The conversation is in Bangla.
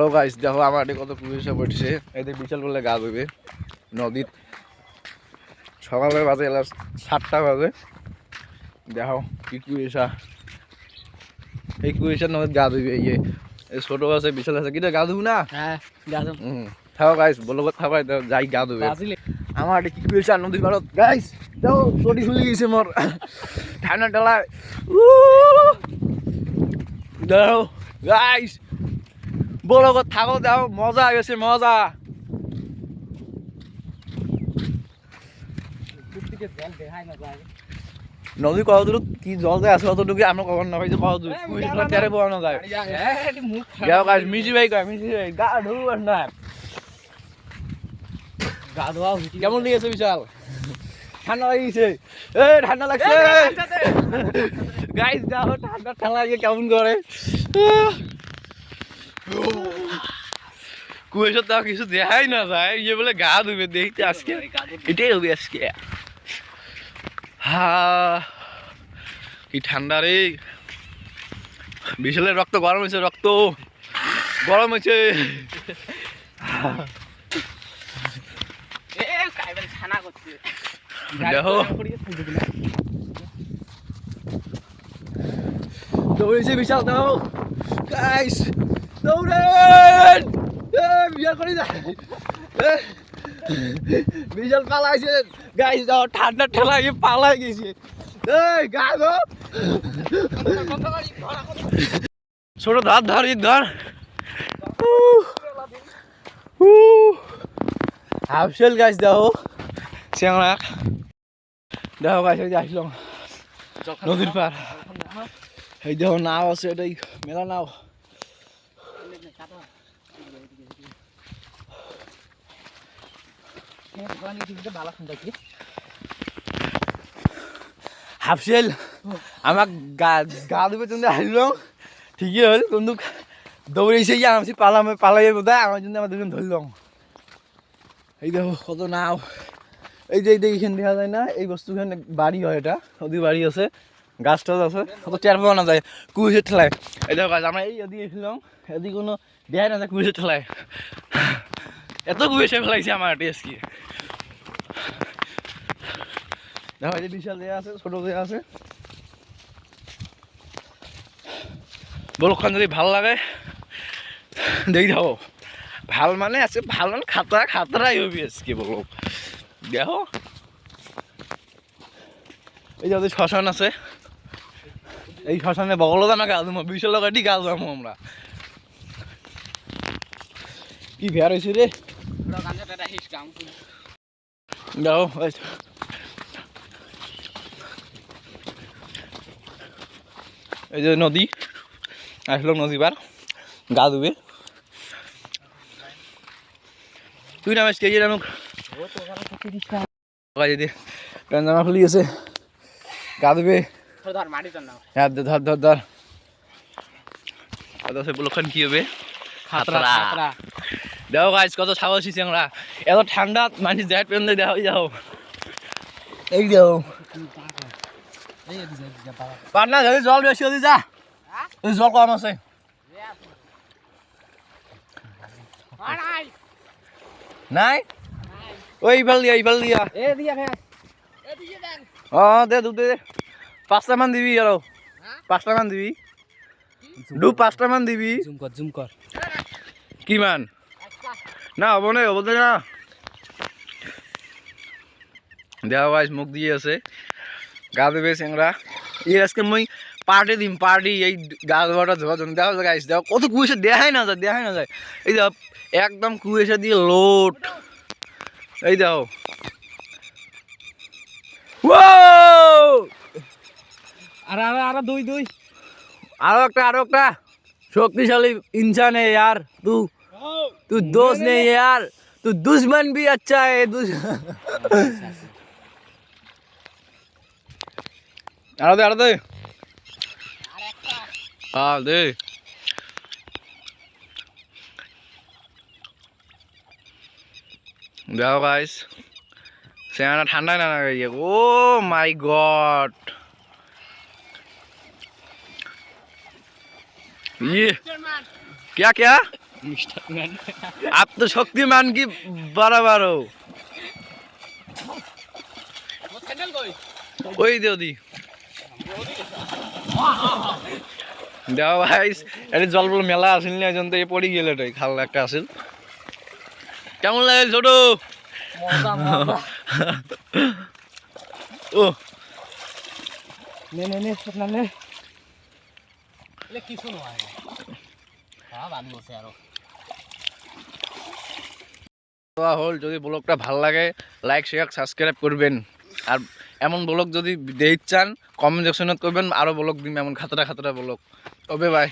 তো গাইস দেখো আমার কত কুয়াশা পড়ছে। এদের বিশাল বলে গা ধুবে নদীত সকালে বাজে এলা সাতটা বাজে। দেখো কি কুয়াশা। এই কুয়াশার নদীত গা ধুবে ইয়ে এই ছোট আছে বিশাল আছে। কিন্তু গা ধুবো না? হ্যাঁ থাকো গাইস বলো কথা ভাই যাই গা ধুবে। ব্রাজিলে আমার কি কুয়াশা নদীর পাড়ত। গাইস দেখো চটি খুলে গেছে মোর। ঠান্ডা ঠান্ডায় দেখো গাইস বড় থাকো দাও মজা গেছে মজা। নদী কত দূর কি জল যায় আছে অতটুকু আমরা কখন না যে কত দূর যায় যাও মিজি ভাই কয় মিজি ভাই গা ধুব না গা ধোয়া কেমন লেগেছে বিশাল? ঠান্ডা লাগিয়েছে এ ঠান্ডা লাগছে। গাইস যাও ঠান্ডা ঠান্ডা লাগে কেমন করে কুয়াশা তো কিছু দেখাই না যায় ইয়ে বলে গা ধুবে দেখতে আজকে। এটাই হবে আজকে। হা কি ঠান্ডা রে বিশালের রক্ত গরম হয়েছে রক্ত গরম হয়েছে দেখো দৌড়েছে বিশাল দাও গাইস দৌড়েন বিশাল করে যায় বিশাল পালাইছে দাও ঠান্ডা ঠেলাই পালাই গেছে। এই, গা গো। ছোট ধর ধর। ই ধর হাফসেল গাছ দেখো। চেংড়া দেখো গাছ যে আসলাম নদীর পার এই দেখো নাও আছে, এটাই মেলা নাও। হাফসেল, আমাক গা গা ধুবে তুমি আসলাম ঠিকই হল কিন্তু দৌড়েছে গিয়ে আমি পালাম পালাই বোধ আমার জন্য আমার দুজন ধরলাম এই দেখো, কত নাও। এই যে এই এইখান দেখা যায় না, এই বস্তুখানে বাড়ি হয় এটা ওদিকে বাড়ি আছে। গাছ টাছ আছে কত টের পাওয়া না যায় কুয়েশের ঠেলায় এই দেখো গাছ আমরা এই এদিকে এসেছিলাম এদিকে কোনো দেখাই না যায় কুয়েশের ঠেলায় এত ফেলাইছে আমার দেখো, এই যে বিশাল দেয়া আছে, ছোট দেয়া আছে। যদি ভালো লাগে, দেখি যাব ভালো মানে আছে, ভালো মানে খাতরা খাতরাই হবি আজকে বলো। দেখো। এই যে শ্মশান আছে। এই শ্মশানে বগল দামে গা দেবো বিশাল লাগাটি গা দেবো আমরা। কি ভেয়ার হয়েছে রে? দেখো এই যে নদী আসলাম নদী পার গা ধুবে। তুই নাম আজকে গিয়ে নামুক? খুলি গেছে গা ধুবে। ধর মাটি তো না হ্যাঁ ধর ধর ধর ধর। কত সে বলখান কি হবে? খাতরা খাতরা। দেখো গাছ কত সাহসী চ্যাংরা। এত ঠান্ডা মানুষ জ্যাট পেন দেখো যাও। এই দেখো পাটনা যদি জল বেশি হতে যা। জল কম আছে। নাই? ওই ইফাল দিয়া ইফাল দিয়া। এ দিয়া অ দে দু দে। পাঁচটা মান দিবি আৰু পাঁচটামান দিবি। দু পাঁচটামান দিবি। জুম কর জুম কর। কিমান না হ'ব নে হ'ব দে না। দেওয়া গাইজ মুখ দিয়ে আছে। গা দেবে চেংরা এই আজকে মই পার্টি দিম পার্টি এই গা ধোয়াটা ধোয়া জন্য দেখা যায় গাইজ দেখো কত কুয়েশে দেখাই না যায় দেখাই না যায় এই দেখো একদম কুয়েশে দিয়ে লোট এই দেখো! আর আর আর দুই দুই আরো একটা আরো একটা शक्तिशाली इंसान है यार तू तू दोस्त नहीं है यार तू दुश्मन भी अच्छा है दुश আরো দে আরো দে হ্যাঁ দে দেখো গাইস সেখানে ঠান্ডা না লাগে ও মাই গড ये क्या क्या মিস্টার ম্যান আত্মশক্তিমান কি বাড়াবারো স্যান্ডেল কই ওই দে ওদি দেওয়া ভাই এটা জল বল মেলা আসিল না এজন তো এ পড়ে গেল এটাই খাল একটা আসিল কেমন লাগে ছোট মজা মজা ও নে নে নে হল যদি ব্লগটা ভালো লাগে লাইক শেয়ার সাবস্ক্রাইব করবেন। আর এমন ব্লগ যদি দেখ চান কমেন্ট সেকশনত করবেন আরও ব্লগ দিন এমন খাতরা খাতরা ব্লগ। তবে ভাই